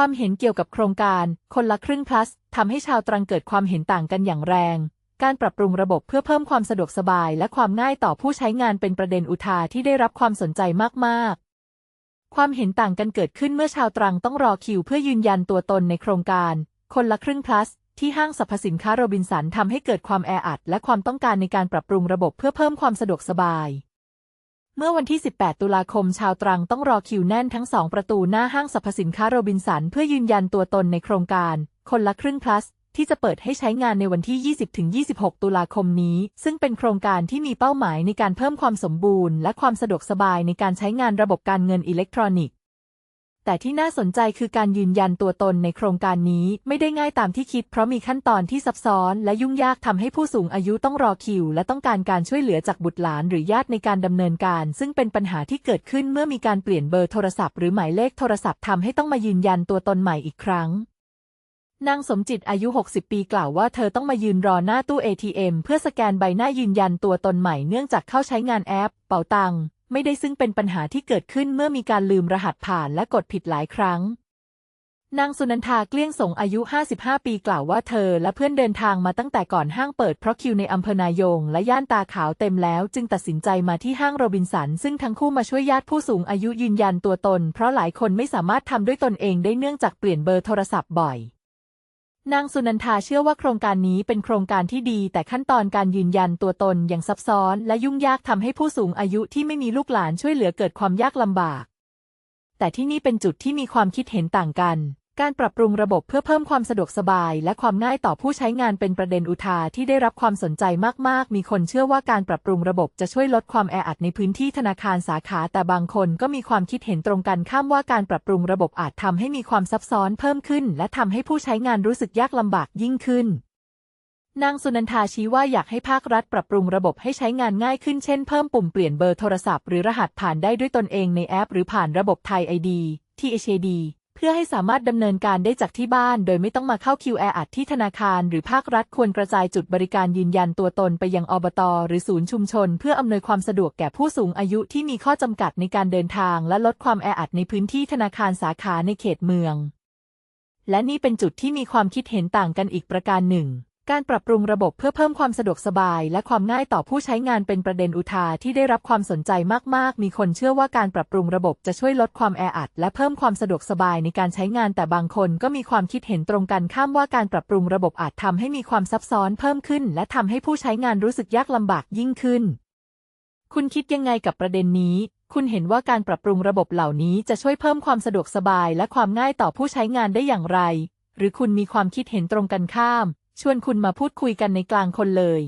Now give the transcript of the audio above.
ความเห็นเกี่ยวกับโครงการคนละครึ่ง plus ทำให้ชาวตรังเกิดความเห็นต่างกันอย่างแรง การปรับปรุงระบบเพื่อเพิ่มความสะดวกสบายและความง่ายต่อผู้ใช้งานเป็นประเด็นอุทาที่ได้รับความสนใจมาก ๆ ความเห็นต่างกันเกิดขึ้นเมื่อชาวตรังต้องรอคิวเพื่อยืนยันตัวตนในโครงการ คนละครึ่ง plus ที่ห้างสรรพสินค้าโรบินสันทำให้เกิดความแออัดและความต้องการในการปรับปรุงระบบเพื่อเพิ่มความสะดวกสบาย เมื่อวันที่ 18 ตุลาคม ชาวตรังต้องรอคิวแน่นทั้งสองประตูหน้าห้างสรรพสินค้าโรบินสัน เพื่อยืนยันตัวตนในโครงการ คนละครึ่ง plus ที่จะเปิดให้ใช้งานในวันที่ 20-26 ตุลาคมนี้ ซึ่งเป็นโครงการที่มีเป้าหมายในการเพิ่มความสมบูรณ์ และความสะดวกสบายในการใช้งานระบบการเงินอิเล็กทรอนิกส์ แต่ที่น่าสนใจคือการยืนยันตัวตนในโครงการนี้ไม่ได้ง่ายตามที่คิด เพราะมีขั้นตอนที่ซับซ้อนและยุ่งยากทำให้ผู้สูงอายุต้องรอคิว และต้องการการช่วยเหลือจากบุตรหลานหรือญาติในการดำเนินการ ซึ่งเป็นปัญหาที่เกิดขึ้นเมื่อมีการเปลี่ยนเบอร์โทรศัพท์หรือหมายเลขโทรศัพท์ทำให้ต้องมายืนยันตัวตนใหม่อีกครั้งนางสมจิตอายุ 60 ปีกล่าวว่าเธอต้องมายืนรอหน้าตู้ ATM เพื่อสแกนใบหน้ายืนยันตัวตนใหม่เนื่องจากเข้าใช้งานแอป เป๋าตังค์ ไม่ได้ซึ่งเป็นปัญหาที่เกิดขึ้นเมื่อมีการลืมรหัสผ่านและกดผิดหลายครั้ง นางสุนันทาเกลี้ยงสงอายุ 55 ปีกล่าวว่าเธอและเพื่อนเดินทางมาตั้งแต่ก่อนห้างเปิดเพราะคิวในอำเภอนายง และย่านตาขาวเต็มแล้ว จึงตัดสินใจมาที่ห้างโรบินสัน ซึ่งทั้งคู่มาช่วยญาติผู้สูงอายุยืนยันตัวตน เพราะหลายคนไม่สามารถทำด้วยตนเองได้เนื่องจากเปลี่ยนเบอร์โทรศัพท์บ่อย นางสุนันทาเชื่อว่าโครงการนี้เป็นโครงการที่ดี แต่ขั้นตอนการยืนยันตัวตนอย่างซับซ้อน และยุ่งยากทำให้ผู้สูงอายุที่ไม่มีลูกหลานช่วยเหลือเกิดความยากลำบาก แต่ที่นี่เป็นจุดที่มีความคิดเห็นต่างกัน การปรับปรุงระบบเพื่อเพิ่มความสะดวกสบาย และความง่ายต่อผู้ใช้งานเป็นประเด็นอุทาที่ได้รับความสนใจมาก ๆ มีคนเชื่อว่าการปรับปรุงระบบจะช่วยลดความแออัดในพื้นที่ธนาคารสาขา แต่บางคนก็มีความคิดเห็นตรงกันข้ามว่าการปรับปรุงระบบอาจทำให้มีความซับซ้อนเพิ่มขึ้น และทำให้ผู้ใช้งานรู้สึกยากลำบากยิ่งขึ้นนางสุนันทาชี้ว่าอยากให้ภาครัฐปรับปรุงระบบให้ใช้งานง่ายขึ้นเช่นเพิ่มปุ่มเปลี่ยนเบอร์โทรศัพท์หรือรหัสผ่านได้ด้วยตนเองในแอป หรือผ่านระบบไทยไอดีที่ HAD เพื่อให้สามารถดำเนินการได้จากที่บ้าน โดยไม่ต้องมาเข้าคิวแออัดที่ธนาคาร หรือภาครัฐควรกระจายจุดบริการยืนยันตัวตนไปยังอบต หรือศูนย์ชุมชน เพื่ออำนวยความสะดวกแก่ผู้สูงอายุที่มีข้อจำกัดในการเดินทาง และลดความแออัดในพื้นที่ธนาคารสาขาในเขตเมือง และนี่เป็นจุดที่มีความคิดเห็นต่างกันอีกประการหนึ่ง การปรับปรุงระบบเพื่อเพิ่มความสะดวกสบาย และความง่ายต่อผู้ใช้งานเป็นประเด็นอุทาที่ได้รับความสนใจมาก ๆ มีคนเชื่อว่าการปรับปรุงระบบจะช่วยลดความแออัด และเพิ่มความสะดวกสบายในการใช้งานแต่บางคนก็มีความคิดเห็นตรงกันข้ามว่าการปรับปรุงระบบอาจทำให้มีความซับซ้อนเพิ่มขึ้น และทำให้ผู้ใช้งานรู้สึกยากลำบากยิ่งขึ้น คุณคิดยังไงกับประเด็นนี้ คุณเห็นว่าการปรับปรุงระบบเหล่านี้จะช่วยเพิ่มความสะดวกสบาย และความง่ายต่อผู้ใช้งานได้อย่างไร หรือคุณมีความคิดเห็นตรงกันข้าม ชวนคุณมาพูดคุยกันในกลางคนเลย